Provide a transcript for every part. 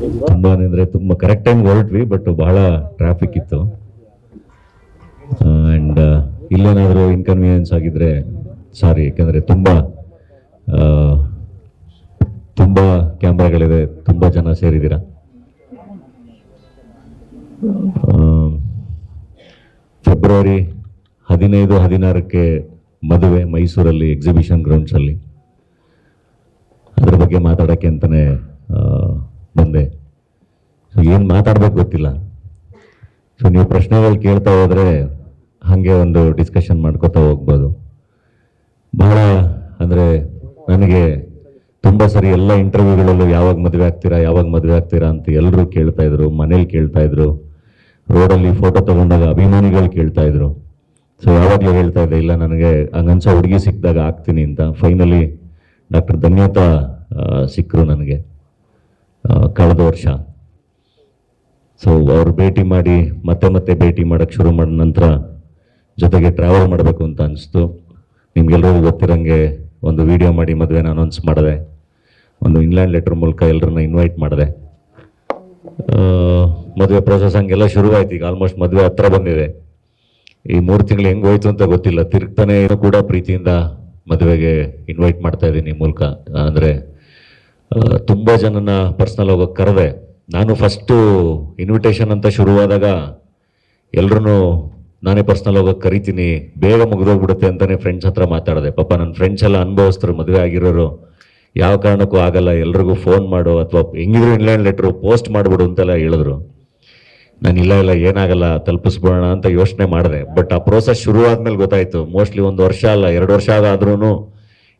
ತುಂಬಾ ಅಂದರೆ ತುಂಬ ಕರೆಕ್ಟ್ ಟೈಮ್ ಹೊರಟ್ವಿ ಬಟ್ ಬಹಳ ಟ್ರಾಫಿಕ್ ಇತ್ತು. ಆ್ಯಂಡ್ ಇಲ್ಲೇನಾದರೂ ಇನ್ಕನ್ವೀನಿಯನ್ಸ್ ಆಗಿದ್ರೆ ಸಾರಿ ಯಾಕಂದ್ರೆ ತುಂಬ ತುಂಬಾ ಕ್ಯಾಮ್ರಾಗಳಿದೆ, ತುಂಬ ಜನ ಸೇರಿದ್ದೀರಾ? ಫೆಬ್ರವರಿ ಹದಿನೈದು, ಹದಿನಾರಕ್ಕೆ ಮದುವೆ ಮೈಸೂರಲ್ಲಿ ಎಕ್ಸಿಬಿಷನ್ ಗ್ರೌಂಡ್ಸಲ್ಲಿ ಅದ್ರ ಬಗ್ಗೆ ಮಾತಾಡೋಕ್ಕೆ ಅಂತಲೇ ಬಂದೆ. ಸೊ ಏನು ಮಾತಾಡ್ಬೇಕು ಗೊತ್ತಿಲ್ಲ. ಸೊ ನೀವು ಪ್ರಶ್ನೆಗಳು ಕೇಳ್ತಾ ಹೋದರೆ ಹಾಗೆ ಒಂದು ಡಿಸ್ಕಷನ್ ಮಾಡ್ಕೋತಾ ಹೋಗ್ಬೋದು. ಬಹಳ ಅಂದರೆ ನನಗೆ ತುಂಬ ಸರಿ ಎಲ್ಲ ಇಂಟರ್ವ್ಯೂಗಳಲ್ಲೂ ಯಾವಾಗ ಮದುವೆ ಆಗ್ತೀರಾ, ಯಾವಾಗ ಮದುವೆ ಆಗ್ತೀರಾ ಅಂತ ಎಲ್ಲರೂ ಕೇಳ್ತಾ ಇದ್ರು, ಮನೇಲಿ ಕೇಳ್ತಾ ಇದ್ರು. ರೋಡಲ್ಲಿ ಫೋಟೋ ತಗೊಂಡಾಗ ಅಭಿಮಾನಿಗಳು ಕೇಳ್ತಾ ಇದ್ರು. ಸೊ ಯಾವಾಗಲೂ ಹೇಳ್ತಾ ಇದ್ದೆ, ಇಲ್ಲ ನನಗೆ ಹಂಗನ್ಸೋ ಹುಡುಗಿ ಸಿಕ್ಕಿದಾಗ ಆಗ್ತೀನಿ ಅಂತ. ಫೈನಲಿ ಡಾಕ್ಟರ್ ಧನ್ಯತಾ ಸಿಕ್ಕರು ನನಗೆ. ಕಳೆದ ವರ್ಷ. ಸೊ ಅವ್ರು ಭೇಟಿ ಮಾಡಿ, ಮತ್ತೆ ಮತ್ತೆ ಭೇಟಿ ಮಾಡೋಕ್ಕೆ ಶುರು ಮಾಡಿದ ನಂತರ ಜೊತೆಗೆ ಟ್ರಾವೆಲ್ ಮಾಡಬೇಕು ಅಂತ ಅನಿಸ್ತು. ನಿಮ್ಗೆಲ್ರಿಗೂ ಗೊತ್ತಿರಂಗೆ ಒಂದು ವಿಡಿಯೋ ಮಾಡಿ ಮದುವೆನ ಅನೌನ್ಸ್ ಮಾಡಿದೆ. ಒಂದು ಇನ್ಲ್ಯಾಂಡ್ ಲೆಟ್ರ್ ಮೂಲಕ ಎಲ್ಲರನ್ನ ಇನ್ವೈಟ್ ಮಾಡಿದೆ. ಮದುವೆ ಪ್ರೊಸೆಸ್ ಹಂಗೆಲ್ಲ ಶುರುವಾಯ್ತು. ಈಗ ಆಲ್ಮೋಸ್ಟ್ ಮದುವೆ ಹತ್ರ ಬಂದಿದೆ. ಈ ಮೂರು ತಿಂಗಳು ಹೆಂಗ್ ಹೋಯ್ತು ಅಂತ ಗೊತ್ತಿಲ್ಲ. ತಿರುಗ್ತಾನೆ ಏನು ಕೂಡ ಪ್ರೀತಿಯಿಂದ ಮದುವೆಗೆ ಇನ್ವೈಟ್ ಮಾಡ್ತಾ ಇದ್ದೀನಿ ಮೂಲಕ. ಅಂದರೆ ತುಂಬ ಜನನ ಪರ್ಸ್ನಲ್ ಹೋಗೋಕೆ ಕರೆದೆ. ನಾನು ಫಸ್ಟು ಇನ್ವಿಟೇಷನ್ ಅಂತ ಶುರುವಾದಾಗ ಎಲ್ಲರೂ ನಾನೇ ಪರ್ಸ್ನಲ್ ಹೋಗೋಕೆ ಕರಿತೀನಿ. ಬೇಗ ಮುಗಿದೋಗ್ಬಿಡುತ್ತೆ ಅಂತಲೇ ಫ್ರೆಂಡ್ಸ್ ಹತ್ರ ಮಾತಾಡಿದೆ. ಪಾಪ ನನ್ನ ಫ್ರೆಂಡ್ಸ್ ಎಲ್ಲ ಅನುಭವಿಸ್ತರು ಮದುವೆ ಆಗಿರೋರು, ಯಾವ ಕಾರಣಕ್ಕೂ ಆಗಲ್ಲ. ಎಲ್ರಿಗೂ ಫೋನ್ ಮಾಡು ಅಥವಾ ಹೆಂಗಿದ್ರು ಇನ್ಲ್ಯಾಂಡ್ ಲೆಟ್ರು ಪೋಸ್ಟ್ ಮಾಡಿಬಿಡು ಅಂತೆಲ್ಲ ಹೇಳಿದ್ರು. ನಾನು ಇಲ್ಲ ಇಲ್ಲ, ಏನಾಗಲ್ಲ ತಲುಪಿಸ್ಬೋಣ ಅಂತ ಯೋಚನೆ ಮಾಡಿದೆ. ಬಟ್ ಆ ಪ್ರೋಸೆಸ್ ಶುರು ಆದ್ಮೇಲೆ ಗೊತ್ತಾಯ್ತು. ಮೋಸ್ಟ್ಲಿ ಒಂದು ವರ್ಷ ಅಲ್ಲ, ಎರಡು ವರ್ಷ ಆದ್ರೂ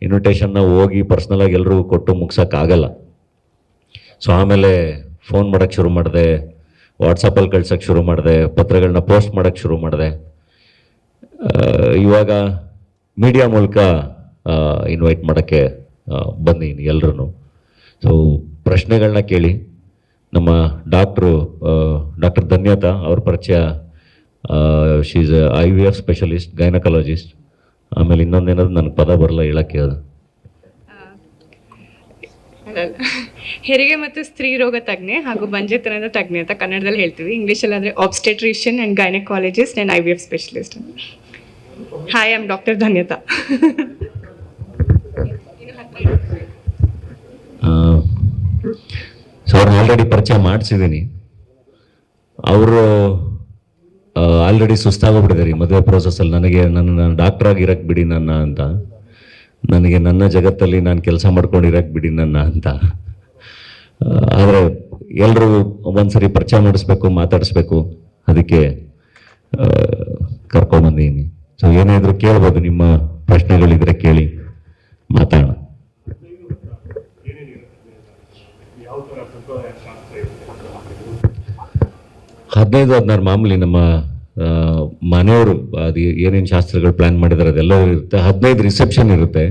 ಇನ್ವಿಟೇಷನ್ನ ಹೋಗಿ ಪರ್ಸ್ನಲಾಗಿ ಎಲ್ರಿಗೂ ಕೊಟ್ಟು ಮುಗ್ಸೋಕ್ಕಾಗಲ್ಲ. ಸೊ ಆಮೇಲೆ ಫೋನ್ ಮಾಡೋಕ್ಕೆ ಶುರು ಮಾಡಿದೆ ವಾಟ್ಸಪ್ಪಲ್ಲಿ ಕಳ್ಸೋಕ್ಕೆ ಶುರು ಮಾಡಿದೆ ಪತ್ರಗಳನ್ನ ಪೋಸ್ಟ್ ಮಾಡೋಕ್ಕೆ ಶುರು ಮಾಡಿದೆ. ಇವಾಗ ಮೀಡಿಯಾ ಮೂಲಕ ಇನ್ವೈಟ್ ಮಾಡೋಕ್ಕೆ ಬಂದೀನಿ ಎಲ್ಲರೂ ಸೊ ಪ್ರಶ್ನೆಗಳನ್ನ ಕೇಳಿ, ನಮ್ಮ ಡಾಕ್ಟ್ರು ಡಾಕ್ಟರ್ ಧನ್ಯತಾ ಅವ್ರ ಪರಿಚಯ she's I V F specialist gynaecologist ಆಮೇಲೆ ಇನ್ನೊಂದೇನದು ನನಗೆ ಪದ ಬರಲ್ಲ ಹೇಳಕ್ಕೆ ಅದು. ಹೆರಿಗೆ ಮತ್ತು ಸ್ತ್ರೀ ರೋಗ ತಜ್ಞೆ ಹಾಗೂ ಬಂಜೆತನದ ತಜ್ಞೆ ಅಂತ ಕನ್ನಡದಲ್ಲಿ ಹೇಳ್ತೀವಿ. ಇಂಗ್ಲೀಷಲ್ಲಿ ಅಂದರೆ obstetrician and gynaecologist and I V F specialist hi am doctor Dhanyata so ಅವ್ರನ್ನ ಆಲ್ರೆಡಿ ಪರಿಚಯ ಮಾಡಿಸಿದ್ದೀನಿ ಅವರು ಆಲ್ರೆಡಿ ಸುಸ್ತಾಗೋಗ್ಬಿಟ್ಟಿದೆ ಮದುವೆ ಪ್ರೊಸೆಸ್ಸಲ್ಲಿ ನನಗೆ ನನ್ನ ನಾನು ಡಾಕ್ಟರ್ ಆಗಿ ಇರಕ್ಕೆ ಬಿಡಿ ನನ್ನ ಅಂತ. ನನಗೆ ನನ್ನ ಜಗತ್ತಲ್ಲಿ ನಾನು ಕೆಲಸ ಮಾಡ್ಕೊಂಡಿರಕ್ಕೆ ಬಿಡಿ ನನ್ನ ಅಂತ. ಆದರೆ ಎಲ್ಲರೂ ಒಂದ್ಸರಿ ಪರಿಚಯ ಮಾಡಿಸ್ಬೇಕು, ಮಾತಾಡಿಸ್ಬೇಕು. ಅದಕ್ಕೆ ಕರ್ಕೊಂಬಂದಿದ್ದೀನಿ ಸೊ ಏನಾದರೂ ಕೇಳ್ಬೋದು, ನಿಮ್ಮ ಪ್ರಶ್ನೆಗಳಿದ್ರೆ ಕೇಳಿ ಮಾತಾಡೋಣ. ಹದಿನೈದು, ಹದಿನಾರು ಮಾಮೂಲಿ ನಮ್ಮ ಮನೆಯವರು, ಅದು ಏನೇನು ಶಾಸ್ತ್ರಗಳು ಪ್ಲ್ಯಾನ್ ಮಾಡಿದ್ದಾರೆ ಅದೆಲ್ಲ ಇರುತ್ತೆ. ಹದಿನೈದು ರಿಸೆಪ್ಷನ್ ಇರುತ್ತೆ.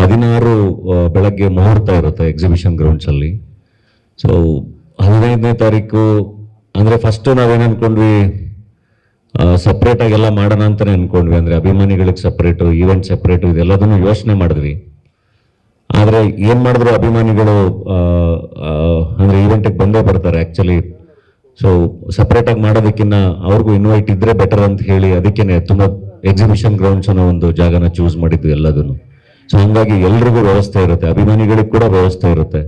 ಹದಿನಾರು ಬೆಳಗ್ಗೆ ಮುಹೂರ್ತ ಇರುತ್ತೆ ಎಕ್ಸಿಬಿಷನ್ ಗ್ರೌಂಡ್ಸಲ್ಲಿ ಸೊ ಹದಿನೈದನೇ ತಾರೀಕು, ಅಂದರೆ ಫಸ್ಟು ನಾವೇನು ಅಂದ್ಕೊಂಡ್ವಿ ಸಪ್ರೇಟಾಗಿ ಎಲ್ಲ ಮಾಡೋಣ ಅಂತಲೇ ಅಂದ್ಕೊಂಡ್ವಿ ಅಂದರೆ ಅಭಿಮಾನಿಗಳಿಗೆ ಸಪ್ರೇಟು ಈವೆಂಟ್ ಸಪ್ರೇಟು ಇದೆಲ್ಲದನ್ನು ಯೋಚನೆ ಮಾಡಿದ್ವಿ. ಆದರೆ ಏನು ಮಾಡಿದ್ರು ಅಭಿಮಾನಿಗಳು ಅಂದ್ರೆ ಈವೆಂಟಿಗೆ ಬಂದೇ ಬರ್ತಾರೆ. ಆ್ಯಕ್ಚುಲಿ ಸೊ ಸಪ್ರೇಟಾಗಿ ಮಾಡೋದಕ್ಕಿಂತ ಅವ್ರಿಗೂ ಇನ್ವೈಟ್ ಇದ್ರೆ ಬೆಟರ್ ಅಂತ ಹೇಳಿ ಅದಕ್ಕೇನೆ ತುಂಬ ಎಕ್ಸಿಬಿಷನ್ ಗ್ರೌಂಡ್ಸ್ ಅನ್ನೋ ಒಂದು ಜಾಗನ ಚೂಸ್ ಮಾಡಿದ್ದು ಎಲ್ಲದನ್ನು. ಸೊ ಹಂಗಾಗಿ ಎಲ್ರಿಗೂ ವ್ಯವಸ್ಥೆ ಇರುತ್ತೆ. ಅಭಿಮಾನಿಗಳಿಗೆ ಕೂಡ ವ್ಯವಸ್ಥೆ ಇರುತ್ತೆ.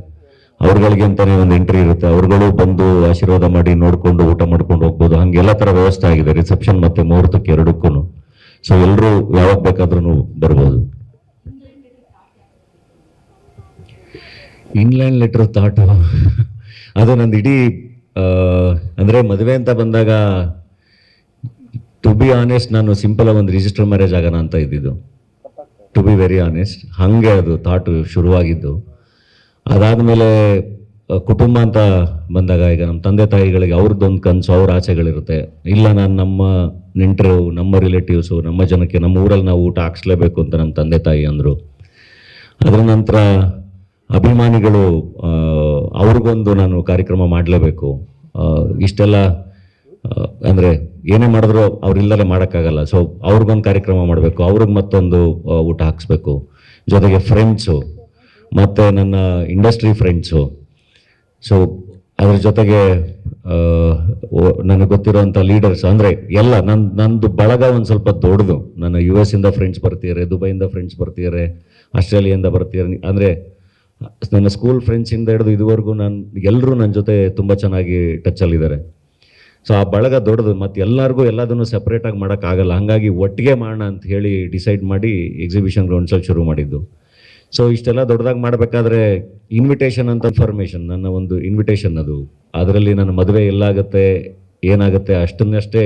ಅವ್ರಗಳಿಗೆ ಅಂತಾನೆ ಒಂದು ಎಂಟ್ರಿ ಇರುತ್ತೆ. ಅವ್ರುಗಳು ಬಂದು ಆಶೀರ್ವಾದ ಮಾಡಿ ನೋಡಿಕೊಂಡು ಊಟ ಮಾಡ್ಕೊಂಡು ಹೋಗ್ಬೋದು. ಹಂಗೆ ಎಲ್ಲ ಥರ ವ್ಯವಸ್ಥೆ ಆಗಿದೆ. ರಿಸೆಪ್ಷನ್ ಮತ್ತೆ ಮುಹೂರ್ತಕ್ಕೆ ಎರಡಕ್ಕೂ ಸೊ ಎಲ್ಲರೂ ಯಾವಾಗ ಬೇಕಾದ್ರೂ ಬರ್ಬೋದು. ಇನ್ಲ್ಯಾಂಡ್ ಲೆಟರ್ ತಾಟು. ಅದು ನಂದು ಇಡೀ ಅಂದ್ರೆ ಮದುವೆ ಅಂತ ಬಂದಾಗ ಟು ಬಿ ಆನೆಸ್ಟ್ ನಾನು ಸಿಂಪಲ್ ಒಂದು ರಿಜಿಸ್ಟರ್ ಮ್ಯಾರೇಜ್ ಆಗೋಣ ಅಂತ ಇದ್ದಿದ್ದು. ಟು ಬಿ ವೆರಿ ಆನೆಸ್ಟ್ ಹಾಗೆ ಅದು ಥಾಟ್ ಶುರುವಾಗಿದ್ದು. ಅದಾದಮೇಲೆ ಕುಟುಂಬ ಅಂತ ಬಂದಾಗ ಈಗ ನಮ್ಮ ತಂದೆ ತಾಯಿಗಳಿಗೆ ಅವ್ರದ್ದೊಂದು ಕನಸು, ಅವ್ರ ಆಸೆಗಳಿರುತ್ತೆ ಇಲ್ಲ ನಾನು ನಮ್ಮ ನೆಂಟರು, ನಮ್ಮ ರಿಲೇಟಿವ್ಸು ನಮ್ಮ ಜನಕ್ಕೆ ನಮ್ಮ ಊರಲ್ಲಿ ನಾವು ಊಟ ಹಾಕ್ಸ್ಲೇಬೇಕು ಅಂತ ನಮ್ಮ ತಂದೆ ತಾಯಿ ಅಂದರು. ಅದರ ನಂತರ ಅಭಿಮಾನಿಗಳು ಅವ್ರಿಗೊಂದು ನಾನು ಕಾರ್ಯಕ್ರಮ ಮಾಡಲೇಬೇಕು. ಇಷ್ಟೆಲ್ಲ ಅಂದರೆ ಏನೇ ಮಾಡಿದ್ರು ಅವ್ರಿಲ್ಲದೆ ಮಾಡೋಕ್ಕಾಗಲ್ಲ. ಸೊ ಅವ್ರಿಗೊಂದು ಕಾರ್ಯಕ್ರಮ ಮಾಡಬೇಕು. ಅವ್ರಿಗೆ ಮತ್ತೊಂದು ಊಟ ಹಾಕಿಸ್ಬೇಕು. ಜೊತೆಗೆ ಫ್ರೆಂಡ್ಸು ಮತ್ತು ನನ್ನ ಇಂಡಸ್ಟ್ರಿ ಫ್ರೆಂಡ್ಸು ಸೊ ಅದ್ರ ಜೊತೆಗೆ ನನಗೆ ಗೊತ್ತಿರೋವಂಥ ಲೀಡರ್ಸ್ ಅಂದರೆ ಎಲ್ಲ ನನ್ನ ನಂದು ಬಳಗ ಒಂದು ಸ್ವಲ್ಪ ದೊಡ್ಡದು. ನನ್ನ ಯು ಎಸ್ ಇಂದ ಫ್ರೆಂಡ್ಸ್ ಬರ್ತಿದ್ದಾರೆ ದುಬೈಯಿಂದ ಫ್ರೆಂಡ್ಸ್ ಬರ್ತಿದ್ದಾರೆ ಆಸ್ಟ್ರೇಲಿಯಿಂದ ಬರ್ತಿದ್ದಾರೆ ಅಂದರೆ ನನ್ನ ಸ್ಕೂಲ್ ಫ್ರೆಂಡ್ಸಿಂದ ಹಿಡಿದು ಇದುವರೆಗೂ ನಾನು ಎಲ್ಲರೂ ನನ್ನ ಜೊತೆ ತುಂಬ ಚೆನ್ನಾಗಿ ಟಚ್ಚಲ್ಲಿದ್ದಾರೆ ಸೊ ಆ ಬಳಗ ದೊಡ್ಡದು, ಮತ್ತು ಎಲ್ಲರಿಗೂ ಎಲ್ಲದನ್ನು ಸಪ್ರೇಟಾಗಿ ಮಾಡೋಕ್ಕಾಗಲ್ಲ ಹಾಗಾಗಿ ಒಟ್ಟಿಗೆ ಮಾಡೋಣ ಅಂತ ಹೇಳಿ ಡಿಸೈಡ್ ಮಾಡಿ ಎಕ್ಸಿಬಿಷನ್ ಗ್ರೌಂಡ್ಸಲ್ಲಿ ಶುರು ಮಾಡಿದ್ದು. ಸೊ ಇಷ್ಟೆಲ್ಲ ದೊಡ್ಡದಾಗಿ ಮಾಡಬೇಕಾದ್ರೆ ಇನ್ವಿಟೇಷನ್ ಅಂತ ಇನ್ಫಾರ್ಮೇಷನ್ ನನ್ನ ಒಂದು ಇನ್ವಿಟೇಷನ್ ಅದು. ಅದರಲ್ಲಿ ನನ್ನ ಮದುವೆ ಎಲ್ಲಾಗುತ್ತೆ, ಏನಾಗುತ್ತೆ ಅಷ್ಟನ್ನಷ್ಟೇ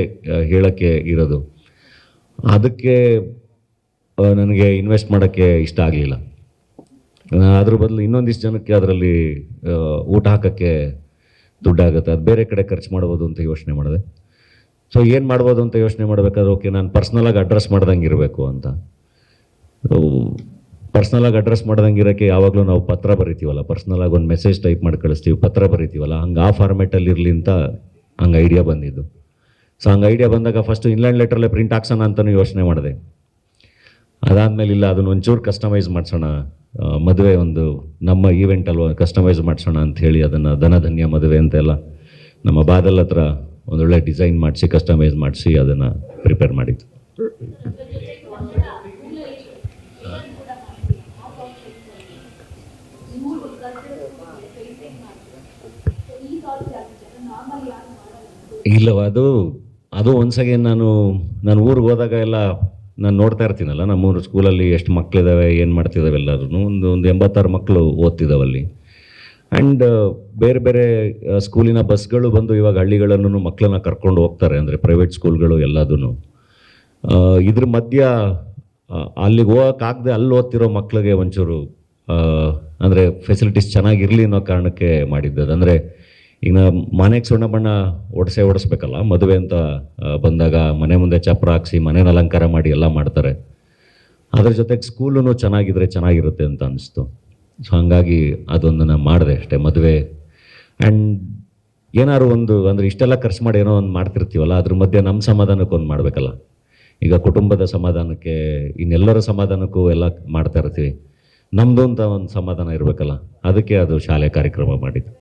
ಹೇಳೋಕ್ಕೆ ಹೇಳಕ್ಕೆ ಇರೋದು. ಅದಕ್ಕೆ ನನಗೆ ಇನ್ವೆಸ್ಟ್ ಮಾಡೋಕ್ಕೆ ಇಷ್ಟ ಆಗಲಿಲ್ಲ. ಅದ್ರ ಬದಲು ಇನ್ನೊಂದಿಷ್ಟು ಜನಕ್ಕೆ ಅದರಲ್ಲಿ ಊಟ ಹಾಕೋಕ್ಕೆ ದುಡ್ಡಾಗುತ್ತೆ. ಅದು ಬೇರೆ ಕಡೆ ಖರ್ಚು ಮಾಡ್ಬೋದು ಅಂತ ಯೋಚನೆ ಮಾಡಿದೆ. ಸೊ ಏನು ಮಾಡ್ಬೋದು ಅಂತ ಯೋಚನೆ ಮಾಡಬೇಕಾದ್ರೆ, ಓಕೆ, ನಾನು ಪರ್ಸ್ನಲಾಗಿ ಅಡ್ರೆಸ್ ಮಾಡ್ದಂಗೆ ಇರಬೇಕು ಅಂತ. ಪರ್ಸ್ನಲಾಗಿ ಅಡ್ರೆಸ್ ಮಾಡ್ದಂಗೆ ಇರೋಕ್ಕೆ ಯಾವಾಗಲೂ ನಾವು ಪತ್ರ ಬರಿತೀವಲ್ಲ. ಪರ್ಸ್ನಲಾಗಿ ಒಂದು ಮೆಸೇಜ್ ಟೈಪ್ ಮಾಡಿ ಕಳಿಸ್ತೀವಿ, ಪತ್ರ ಬರಿತೀವಲ್ಲ. ಹಂಗೆ ಆ ಫಾರ್ಮೆಟಲ್ಲಿ ಇರಲಿ ಅಂತ ಹಂಗೆ ಐಡಿಯಾ ಬಂದಿದ್ದು. ಸೊ ಹಂಗೆ ಐಡಿಯಾ ಬಂದಾಗ ಫಸ್ಟು ಇನ್ಲ್ಯಾಂಡ್ ಲೆಟ್ರಲ್ಲೇ ಪ್ರಿಂಟ್ ಹಾಕ್ಸೋಣ ಅಂತಲೂ ಯೋಚನೆ ಮಾಡಿದೆ. ಅದಾದಮೇಲೆ ಇಲ್ಲ, ಅದನ್ನು ಒಂಚೂರು ಕಸ್ಟಮೈಸ್ ಮಾಡಿಸೋಣ. ಮದುವೆ ಒಂದು ನಮ್ಮ ಈವೆಂಟ್ ಕಸ್ಟಮೈಸ್ ಮಾಡಿಸೋಣ ಅಂತ ಹೇಳಿ ಅದನ್ನು ಧನಧನ್ಯ ಮದುವೆ ಅಂತೆಲ್ಲ ನಮ್ಮ ಬಾದಲ್ ಹತ್ರ ಒಂದೊಳ್ಳೆ ಡಿಸೈನ್ ಮಾಡಿಸಿ ಕಸ್ಟಮೈಸ್ ಮಾಡಿಸಿ ಅದನ್ನು ಪ್ರಿಪೇರ್ ಮಾಡಿದ್ದು. ಇಲ್ಲವ, ಅದು ಅದು again ನಾನು ನಾನು ಊರಿಗೆ ಹೋದಾಗ ಎಲ್ಲ ನಾನು ನೋಡ್ತಾ ಇರ್ತೀನಲ್ಲ ನಮ್ಮೂರು ಸ್ಕೂಲಲ್ಲಿ ಎಷ್ಟು ಮಕ್ಕಳಿದ್ದಾವೆ ಏನು ಮಾಡ್ತಿದ್ದಾವೆ ಎಲ್ಲರೂ ಒಂದು ಒಂದು ಎಂಬತ್ತಾರು ಮಕ್ಕಳು ಓದ್ತಿದ್ದಾವಲ್ಲಿ ಆ್ಯಂಡ್ ಬೇರೆ ಬೇರೆ ಸ್ಕೂಲಿನ ಬಸ್ಗಳು ಬಂದು ಇವಾಗ ಹಳ್ಳಿಗಳನ್ನು ಮಕ್ಕಳನ್ನ ಕರ್ಕೊಂಡು ಹೋಗ್ತಾರೆ, ಅಂದರೆ ಪ್ರೈವೇಟ್ ಸ್ಕೂಲ್ಗಳು ಎಲ್ಲದೂ ಇದ್ರ ಮಧ್ಯ ಅಲ್ಲಿಗೆ ಹೋಗೋಕ್ಕಾಗದೆ ಅಲ್ಲಿ ಓದ್ತಿರೋ ಮಕ್ಕಳಿಗೆ ಒಂಚೂರು ಅಂದರೆ ಫೆಸಿಲಿಟೀಸ್ ಚೆನ್ನಾಗಿರಲಿ ಅನ್ನೋ ಕಾರಣಕ್ಕೆ ಮಾಡಿದ್ದದು ಅಂದರೆ ಈಗ ನಾ ಮನೆಗೆ ಸುಣ್ಣ ಬಣ್ಣ ಒಡಿಸೆ ಓಡಿಸ್ಬೇಕಲ್ಲ ಮದುವೆ ಅಂತ ಬಂದಾಗ ಮನೆ ಮುಂದೆ ಚಪ್ರ ಹಾಕ್ಸಿ ಮನೇನ ಅಲಂಕಾರ ಮಾಡಿ ಎಲ್ಲ ಮಾಡ್ತಾರೆ. ಅದ್ರ ಜೊತೆಗೆ ಸ್ಕೂಲೂ ಚೆನ್ನಾಗಿದ್ರೆ ಚೆನ್ನಾಗಿರುತ್ತೆ ಅಂತ ಅನಿಸ್ತು. ಸೊ ಹಾಗಾಗಿ ಅದೊಂದನ್ನು ಮಾಡಿದೆ ಅಷ್ಟೇ, ಮದುವೆ. ಆ್ಯಂಡ್ ಏನಾದ್ರು ಒಂದು, ಅಂದರೆ ಇಷ್ಟೆಲ್ಲ ಖರ್ಚು ಮಾಡಿ ಏನೋ ಒಂದು ಮಾಡ್ತಿರ್ತೀವಲ್ಲ, ಅದ್ರ ಮಧ್ಯೆ ನಮ್ಮ ಸಮಾಧಾನಕ್ಕೆ ಒಂದು ಮಾಡಬೇಕಲ್ಲ. ಈಗ ಕುಟುಂಬದ ಸಮಾಧಾನಕ್ಕೆ, ಇನ್ನೆಲ್ಲರ ಸಮಾಧಾನಕ್ಕೂ ಎಲ್ಲ ಮಾಡ್ತಾ ಇರ್ತೀವಿ. ನಮ್ಮದು ಅಂತ ಒಂದು ಸಮಾಧಾನ ಇರಬೇಕಲ್ಲ, ಅದಕ್ಕೆ ಅದು ಶಾಲೆ ಕಾರ್ಯಕ್ರಮ ಮಾಡಿದ್ದು.